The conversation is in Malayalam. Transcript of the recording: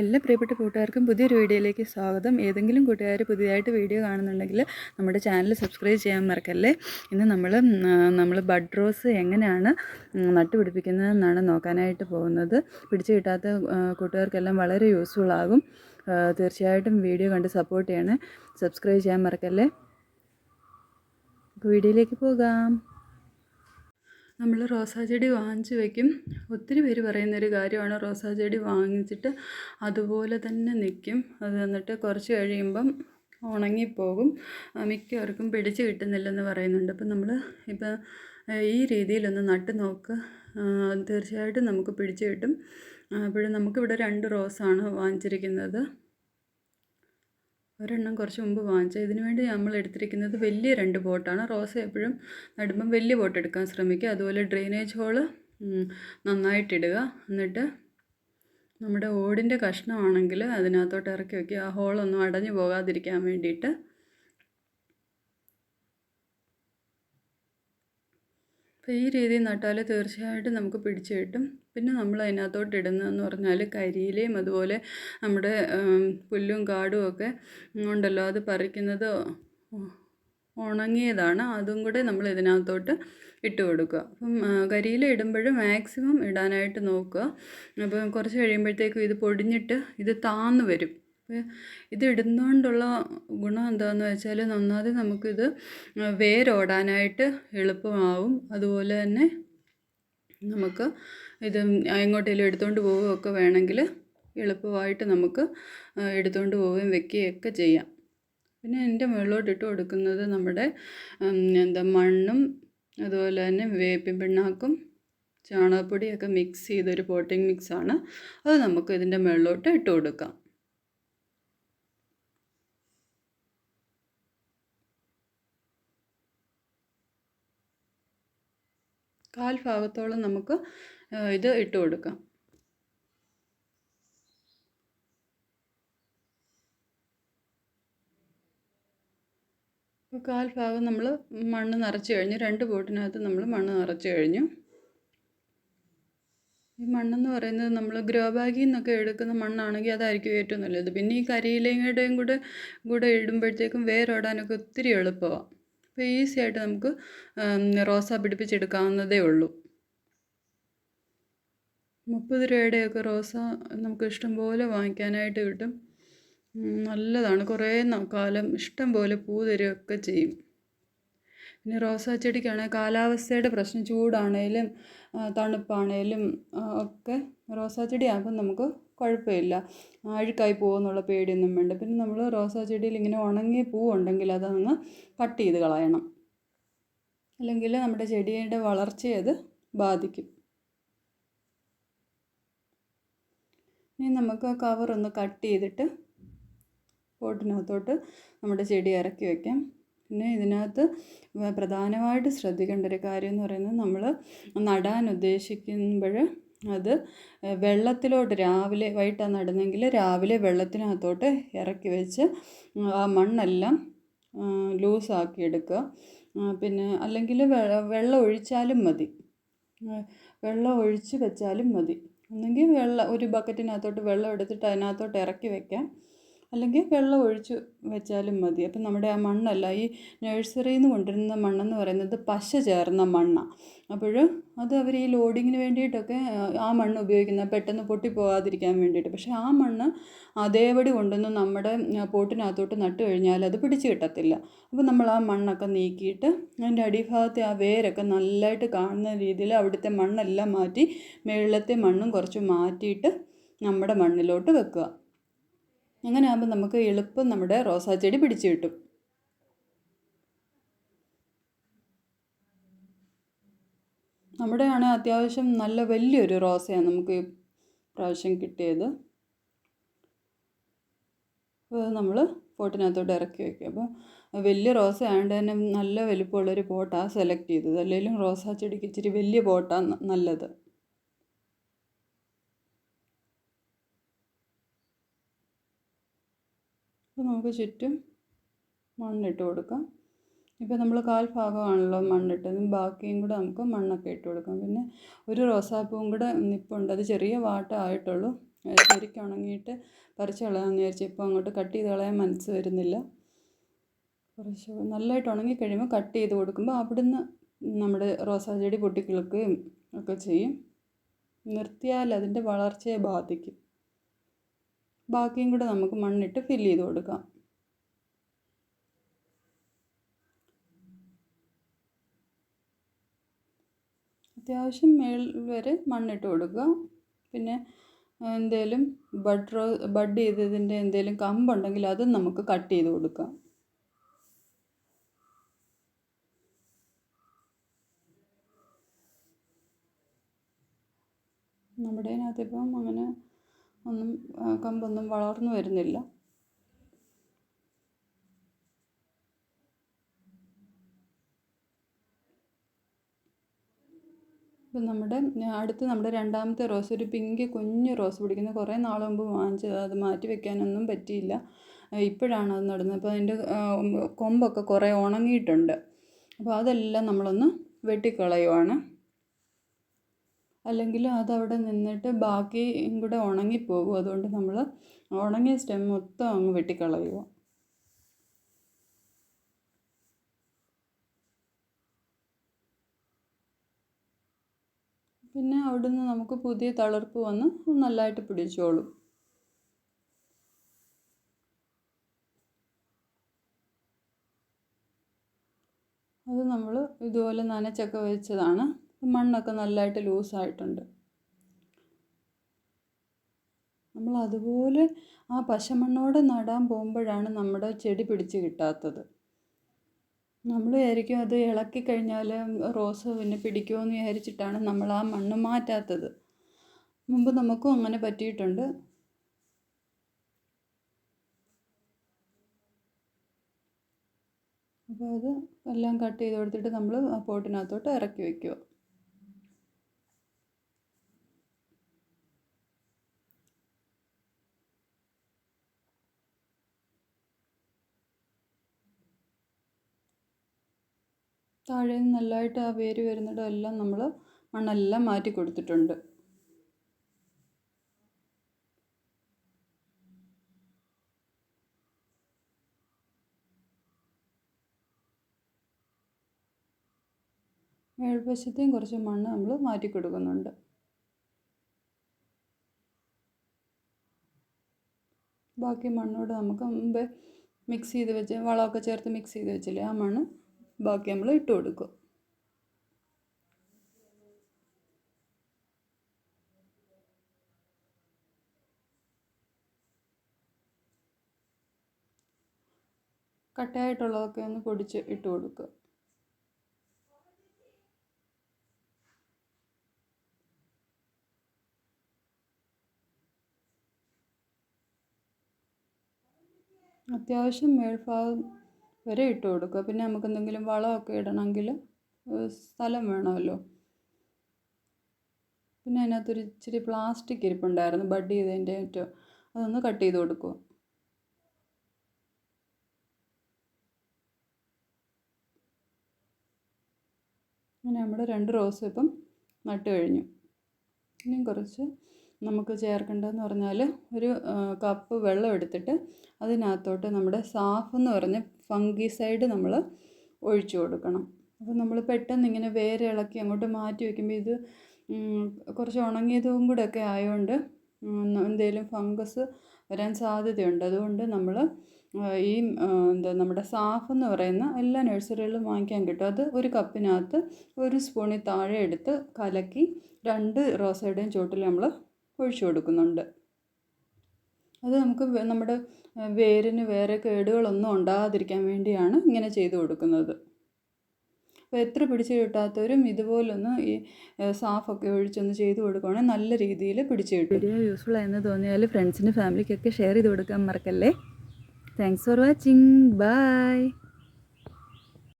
എല്ലാ പ്രിയപ്പെട്ട കൂട്ടുകാർക്കും പുതിയൊരു വീഡിയോയിലേക്ക് സ്വാഗതം. ഏതെങ്കിലും കൂട്ടുകാർ പുതിയതായിട്ട് വീഡിയോ കാണുന്നുണ്ടെങ്കിൽ നമ്മുടെ ചാനൽ സബ്സ്ക്രൈബ് ചെയ്യാൻ മറക്കല്ലേ? ഇന്ന് നമ്മൾ നമ്മൾ ബഡ് റോസ് എങ്ങനെയാണ് നട്ടുപിടിപ്പിക്കുന്നതെന്നാണ് നോക്കാനായിട്ട് പോകുന്നത്. പിടിച്ചു കിട്ടാത്ത കൂട്ടുകാർക്കെല്ലാം വളരെ യൂസ്ഫുൾ ആകും. തീർച്ചയായിട്ടും വീഡിയോ കണ്ട് സപ്പോർട്ട് ചെയ്യണേ. സബ്സ്ക്രൈബ് ചെയ്യാൻ മറക്കല്ലേ? വീഡിയോയിലേക്ക് പോകാം. നമ്മൾ റോസാ ചെടി വാങ്ങിച്ച് വയ്ക്കും ഒത്തിരി പേര് പറയുന്നൊരു കാര്യമാണ് റോസാ ചെടി വാങ്ങിച്ചിട്ട് അതുപോലെ തന്നെ നിൽക്കും അത് എന്നിട്ട് കുറച്ച് കഴിയുമ്പം ഉണങ്ങിപ്പോകും. മിക്കവർക്കും പിടിച്ച് കിട്ടുന്നില്ലെന്ന് പറയുന്നുണ്ട്. അപ്പം നമ്മൾ ഇപ്പം ഈ രീതിയിലൊന്ന് നട്ട് നോക്ക്. തീർച്ചയായിട്ടും നമുക്ക് പിടിച്ച് കിട്ടും. അപ്പോഴും നമുക്കിവിടെ രണ്ട് റോസാണ് വാങ്ങിച്ചിരിക്കുന്നത്. ഒരെണ്ണം കുറച്ച് മുമ്പ് വാങ്ങിച്ച ഇതിന് വേണ്ടി നമ്മൾ എടുത്തിരിക്കുന്നത് വലിയ രണ്ട് ബോട്ടാണ്. റോസ് എപ്പോഴും നടുമ്പം വലിയ ബോട്ട് എടുക്കാൻ ശ്രമിക്കുക. അതുപോലെ ഡ്രെയിനേജ് ഹോൾ നന്നായിട്ടിടുക എന്നിട്ട് നമ്മുടെ ഓടിന്റെ കഷ്ണമാണെങ്കിൽ അതിനകത്തോട്ട് ഇറക്കി വയ്ക്കുക ആ ഹോളൊന്നും അടഞ്ഞു പോകാതിരിക്കാൻ വേണ്ടിയിട്ട് അപ്പോൾ ഈ രീതിയിൽ നട്ടാൽ തീർച്ചയായിട്ടും നമുക്ക് പിടിച്ചു കിട്ടും. പിന്നെ നമ്മൾ അതിനകത്തോട്ട് ഇടുന്നതെന്ന് പറഞ്ഞാൽ കരിയിലയും അതുപോലെ നമ്മുടെ പുല്ലും കാടും ഒക്കെ ഉണ്ടല്ലോ അത് പറിക്കുന്നത് ഉണങ്ങിയതാണ്. അതും കൂടെ നമ്മൾ ഇതിനകത്തോട്ട് ഇട്ട് കൊടുക്കുക. അപ്പം കരിയില ഇടുമ്പോൾ മാക്സിമം ഇടാനായിട്ട് നോക്കുക. അപ്പം കുറച്ച് കഴിയുമ്പോഴത്തേക്കും ഇത് പൊടിഞ്ഞിട്ട് ഇത് താന്ന് വരും. ഇത് ഇടുന്നതുകൊണ്ടുള്ള ഗുണം എന്താണെന്ന് വെച്ചാൽ നന്നാതെ നമുക്കിത് വേരോടാനായിട്ട് എളുപ്പമാവും. അതുപോലെ തന്നെ നമുക്ക് ഇത് എങ്ങോട്ടേലും എടുത്തുകൊണ്ട് പോവുകയൊക്കെ വേണമെങ്കിൽ എളുപ്പമായിട്ട് നമുക്ക് എടുത്തുകൊണ്ട് പോവുകയും വെക്കുകയൊക്കെ ചെയ്യാം. പിന്നെ എന്റെ മുകളിലോട്ട് ഇട്ട് കൊടുക്കുന്നത് നമ്മുടെ എന്താ മണ്ണും അതുപോലെ തന്നെ വേപ്പിൻ പിണ്ണാക്കും ചാണകപ്പൊടിയൊക്കെ മിക്സ് ചെയ്തൊരു പോട്ടിംഗ് മിക്സാണ് അത് നമുക്ക് ഇതിന്റെ മുകളിലോട്ട് ഇട്ട് കൊടുക്കാം. കാൽ ഭാഗത്തോളം നമുക്ക് ഇത് ഇട്ട് കൊടുക്കാം. കാൽ ഭാഗം നമ്മൾ മണ്ണ് നിറച്ച് കഴിഞ്ഞു. രണ്ട് ബോട്ടിനകത്ത് നമ്മൾ മണ്ണ് നിറച്ച് കഴിഞ്ഞു. ഈ മണ്ണെന്ന് പറയുന്നത് നമ്മൾ ഗ്രോ ബാഗിൽ നിന്നൊക്കെ എടുക്കുന്ന മണ്ണാണെങ്കിൽ അതായിരിക്കും ഏറ്റവും നല്ലത്. പിന്നെ ഈ കരിയിലയുടെയും കൂടെ കൂടെ ഇടുമ്പോഴത്തേക്കും വേരോടാനൊക്കെ ഒത്തിരി എളുപ്പമാണ് അപ്പോൾ ഈസി ആയിട്ട് നമുക്ക് റോസാ പിടിപ്പിച്ചെടുക്കാവുന്നതേ ഉള്ളൂ. മുപ്പത് രൂപയുടെയൊക്കെ റോസ നമുക്ക് ഇഷ്ടം പോലെ വാങ്ങിക്കാനായിട്ട് കിട്ടും. നല്ലതാണ്. കുറേ കാലം ഇഷ്ടം പോലെ പൂ തരികയൊക്കെ ചെയ്യും. പിന്നെ റോസാ ചെടിക്കാണെങ്കിൽ കാലാവസ്ഥയുടെ പ്രശ്നം ചൂടാണേലും തണുപ്പാണേലും ഒക്കെ റോസാ ചെടിയാകുമ്പോൾ നമുക്ക് കുഴപ്പമില്ല. അഴുക്കായി പോകുമെന്നുള്ള പേടിയൊന്നും വേണ്ട. പിന്നെ നമ്മൾ റോസാ ചെടിയിൽ ഇങ്ങനെ ഉണങ്ങിയ പൂവുണ്ടെങ്കിൽ അതങ്ങ് കട്ട് ചെയ്ത് കളയണം. അല്ലെങ്കിൽ നമ്മുടെ ചെടിയുടെ വളർച്ചയെ അത് ബാധിക്കും. ഇനി നമുക്ക് കവർ ഒന്ന് കട്ട് ചെയ്തിട്ട് പോട്ടിനകത്തോട്ട് നമ്മുടെ ചെടി ഇറക്കി വയ്ക്കാം പിന്നെ ഇതിനകത്ത് പ്രധാനമായിട്ട് ശ്രദ്ധിക്കേണ്ട ഒരു കാര്യം എന്ന് പറയുന്നത് നമ്മൾ നടാൻ ഉദ്ദേശിക്കുമ്പോൾ അത് വെള്ളത്തിലോട്ട് രാവിലെ വൈകിട്ടാണ് നടുന്നെങ്കിൽ രാവിലെ വെള്ളത്തിനകത്തോട്ട് ഇറക്കി വെച്ച് ആ മണ്ണെല്ലാം ലൂസാക്കി എടുക്കുക. പിന്നെ അല്ലെങ്കിൽ വെള്ളം ഒഴിച്ചാലും മതി. വെള്ളം ഒഴിച്ച് വെച്ചാലും മതി. ഒന്നെങ്കിൽ വെള്ളം ഒരു ബക്കറ്റിനകത്തോട്ട് വെള്ളം എടുത്തിട്ട് അതിനകത്തോട്ട് ഇറക്കി വെക്കാം. അല്ലെങ്കിൽ വെള്ളം ഒഴിച്ച് വെച്ചാലും മതി. അപ്പം നമ്മുടെ ആ മണ്ണല്ല ഈ നഴ്സറിയിൽ നിന്ന് കൊണ്ടുവരുന്ന മണ്ണെന്ന് പറയുന്നത് പശ ചേർന്ന മണ്ണാണ് അപ്പോൾ അത് അവർ ഈ ലോഡിങ്ങിന് വേണ്ടിയിട്ടൊക്കെ ആ, മണ്ണ് ഉപയോഗിക്കുന്ന പെട്ടെന്ന് പൊട്ടിപ്പോകാതിരിക്കാൻ വേണ്ടിയിട്ട്. പക്ഷേ ആ മണ്ണ് അതേപടി കൊണ്ടൊന്ന് നമ്മുടെ പോട്ടിനകത്തോട്ട് നട്ട് കഴിഞ്ഞാൽ അത് പിടിച്ചു കിട്ടത്തില്ല. അപ്പോൾ നമ്മൾ ആ മണ്ണൊക്കെ നീക്കിയിട്ട് അതിന്റെ അടിഭാഗത്തെ ആ വേരൊക്കെ നല്ലതായിട്ട് കാണുന്ന രീതിയിൽ അവിടുത്തെ മണ്ണെല്ലാം മാറ്റി മേളിലത്തെ മണ്ണും കുറച്ച് മാറ്റിയിട്ട് നമ്മുടെ മണ്ണിലോട്ട് വെക്കുക. അങ്ങനെ ആകുമ്പോൾ നമുക്ക് എളുപ്പം നമ്മുടെ റോസാ ചെടി പിടിച്ചു കിട്ടും. നമ്മുടെ ആണ് അത്യാവശ്യം നല്ല വലിയൊരു റോസയാണ് നമുക്ക് പ്രാവശ്യം കിട്ടിയത്. നമ്മൾ പോട്ടിനകത്തോട്ട് ഇറക്കി വയ്ക്കും. അപ്പോൾ വലിയ റോസ ആയതുകൊണ്ട് തന്നെ നല്ല വലിപ്പമുള്ളൊരു പോട്ടാണ് സെലക്ട് ചെയ്തത്. അല്ലെങ്കിലും റോസാ ചെടിക്ക് ഇച്ചിരി വലിയ പോട്ടാണ് നല്ലത്. നമുക്ക് ചുറ്റും മണ്ണിട്ട് കൊടുക്കാം. ഇപ്പോൾ നമ്മൾ കാൽ ഭാഗമാണല്ലോ മണ്ണിട്ടത് ബാക്കിയും കൂടെ നമുക്ക് മണ്ണൊക്കെ ഇട്ട് കൊടുക്കാം. പിന്നെ ഒരു റോസാപ്പൂവും കൂടെ നിപ്പുണ്ട്. അത് ചെറിയ വാട്ട ആയിട്ടുള്ളൂ. ശരിക്കും ഉണങ്ങിയിട്ട് പറിച്ച് കളയാമെന്ന് വിചാരിച്ചു ഇപ്പോൾ അങ്ങോട്ട് കട്ട് ചെയ്ത് കളയാൻ മനസ്സ് വരുന്നില്ല. കുറച്ച് നല്ലതായിട്ട് ഉണങ്ങി കഴിയുമ്പോൾ കട്ട് ചെയ്ത് കൊടുക്കുമ്പോൾ അവിടുന്ന് നമ്മുടെ റോസാ ചെടി പൊട്ടിക്കിളുക്കുകയും ഒക്കെ ചെയ്യും. നിർത്തിയാൽ അതിന്റെ വളർച്ചയെ ബാധിക്കും. ബാക്കിയും കൂടെ നമുക്ക് മണ്ണിട്ട് ഫില്ല് ചെയ്ത് കൊടുക്കാം. അത്യാവശ്യം മേൾ വരെ മണ്ണിട്ട് കൊടുക്കുക. പിന്നെ എന്തേലും ബഡ് റോ ബഡ് ചെയ്തതിന്റെ എന്തേലും കമ്പുണ്ടെങ്കിൽ അതും നമുക്ക് കട്ട് ചെയ്ത് കൊടുക്കാം. നമ്മുടെ അതിനകത്തിപ്പം അങ്ങനെ ഒന്നും കമ്പൊന്നും വളർന്നു വരുന്നില്ല. ഇപ്പം നമ്മുടെ അടുത്ത് നമ്മുടെ രണ്ടാമത്തെ റോസ് ഒരു പിങ്ക് കുഞ്ഞ് റോസ് പിടിക്കുന്ന. കുറേ നാൾ മുമ്പ് വാങ്ങിച്ചത് അത് മാറ്റി വെക്കാനൊന്നും പറ്റിയില്ല. ഇപ്പോഴാണ് അത് നടുന്നത്. അപ്പോൾ അതിന്റെ കൊമ്പൊക്കെ കുറേ ഉണങ്ങിയിട്ടുണ്ട്. അപ്പോൾ അതെല്ലാം നമ്മളൊന്ന് വെട്ടിക്കളയുവാണ്. അല്ലെങ്കിൽ അതവിടെ നിന്നിട്ട് ബാക്കിയും കൂടെ ഉണങ്ങിപ്പോകും. അതുകൊണ്ട് നമ്മൾ ഉണങ്ങിയ സ്റ്റെം മൊത്തം അങ്ങ് വെട്ടിക്കളയുക. പിന്നെ അവിടുന്ന് നമുക്ക് പുതിയ തളിർപ്പ് വന്ന് നല്ലതായിട്ട് പിടിച്ചോളും. അത് നമ്മൾ ഇതുപോലെ നനച്ചൊക്കെ വെച്ചതാണ്. മണ്ണൊക്കെ നല്ലതായിട്ട് ലൂസായിട്ടുണ്ട്. നമ്മൾ അതുപോലെ ആ പശമണ്ണോടെ നടാൻ പോകുമ്പോഴാണ് നമ്മുടെ ചെടി പിടിച്ച് കിട്ടാത്തത്. നമ്മൾ വിചാരിക്കും അത് ഇളക്കി കഴിഞ്ഞാൽ റോസ് പിന്നെ പിടിക്കുമോ വിചാരിച്ചിട്ടാണ് നമ്മൾ ആ മണ്ണ് മാറ്റാത്തത്. മുമ്പ് നമുക്കും അങ്ങനെ പറ്റിയിട്ടുണ്ട്. അപ്പോൾ അത് എല്ലാം കട്ട് ചെയ്ത് കൊടുത്തിട്ട് നമ്മൾ ആ പോട്ടിനകത്തോട്ട് ഇറക്കി വയ്ക്കുക താഴെ നിന്ന് നല്ലതായിട്ട് ആ വേര് വരുന്നിടം എല്ലാം നമ്മൾ മണ്ണെല്ലാം മാറ്റി കൊടുത്തിട്ടുണ്ട്. മേൽവശത്തെയും കുറച്ച് മണ്ണ് നമ്മൾ മാറ്റി കൊടുക്കുന്നുണ്ട്. ബാക്കി മണ്ണോട് നമുക്ക് മുമ്പേ മിക്സ് ചെയ്ത് വെച്ച് വളമൊക്കെ ചേർത്ത് മിക്സ് ചെയ്ത് വെച്ചില്ലേ ആ മണ്ണ് ബാക്കി നമ്മൾ ഇട്ട് കൊടുക്കും. കട്ടയായിട്ടുള്ളതൊക്കെ ഒന്ന് പൊടിച്ച് ഇട്ട് കൊടുക്കുക. അത്യാവശ്യം മേൽഭാഗം വരെ ഇട്ട് കൊടുക്കുക. പിന്നെ നമുക്ക് എന്തെങ്കിലും വളമൊക്കെ ഇടണമെങ്കിൽ സ്ഥലം വേണമല്ലോ. പിന്നെ അതിനകത്തൊരു ഇച്ചിരി പ്ലാസ്റ്റിക് ഇരിപ്പുണ്ടായിരുന്നു ബഡ് ചെയ്തതിന്റെ ഏറ്റവും അതൊന്ന് കട്ട് ചെയ്ത് കൊടുക്കുക. അങ്ങനെ നമ്മുടെ രണ്ട് റോസ് ഇപ്പം നട്ട് കഴിഞ്ഞു. ഇനിയും കുറച്ച് നമുക്ക് ചേർക്കേണ്ടതെന്ന് പറഞ്ഞാൽ ഒരു കപ്പ് വെള്ളം എടുത്തിട്ട് അതിനകത്തോട്ട് നമ്മുടെ സാഫ് എന്ന് പറഞ്ഞ ഫംഗിസൈഡ് നമ്മൾ ഒഴിച്ചു കൊടുക്കണം. അപ്പോൾ നമ്മൾ പെട്ടെന്ന് ഇങ്ങനെ വേര് ഇളക്കി അങ്ങോട്ട് മാറ്റി വയ്ക്കുമ്പോൾ ഇത് കുറച്ച് ഉണങ്ങിയതും കൂടെ ഒക്കെ ആയതുകൊണ്ട് എന്തെങ്കിലും ഫംഗസ് വരാൻ സാധ്യതയുണ്ട്. അതുകൊണ്ട് നമ്മൾ ഈ എന്താ നമ്മുടെ സാഫ് എന്ന് പറയുന്ന എല്ലാ നഴ്സറികളിലും വാങ്ങിക്കാൻ കിട്ടും. അത് ഒരു കപ്പിനകത്ത് ഒരു സ്പൂണിൽ താഴെ എടുത്ത് കലക്കി രണ്ട് റോസയുടെയും ചോട്ടിൽ നമ്മൾ ഒഴിച്ചു കൊടുക്കുന്നുണ്ട്. അത് നമുക്ക് നമ്മുടെ വേരിന് വേറെ കേടുകളൊന്നും ഉണ്ടാകാതിരിക്കാൻ വേണ്ടിയാണ് ഇങ്ങനെ ചെയ്തു കൊടുക്കുന്നത്. അപ്പോൾ എത്ര പിടിച്ച് കിട്ടാത്തവരും ഇതുപോലൊന്ന് ഈ സാഫൊക്കെ ഒഴിച്ചൊന്ന് ചെയ്ത് കൊടുക്കുകയാണെങ്കിൽ നല്ല രീതിയിൽ പിടിച്ച് കിട്ടും. വീഡിയോ യൂസ്ഫുൾ ആയെന്ന് തോന്നിയാൽ ഫ്രണ്ട്സിന് ഫാമിലിക്കൊക്കെ ഷെയർ ചെയ്ത് കൊടുക്കാൻ മറക്കല്ലേ? Thanks for watching bye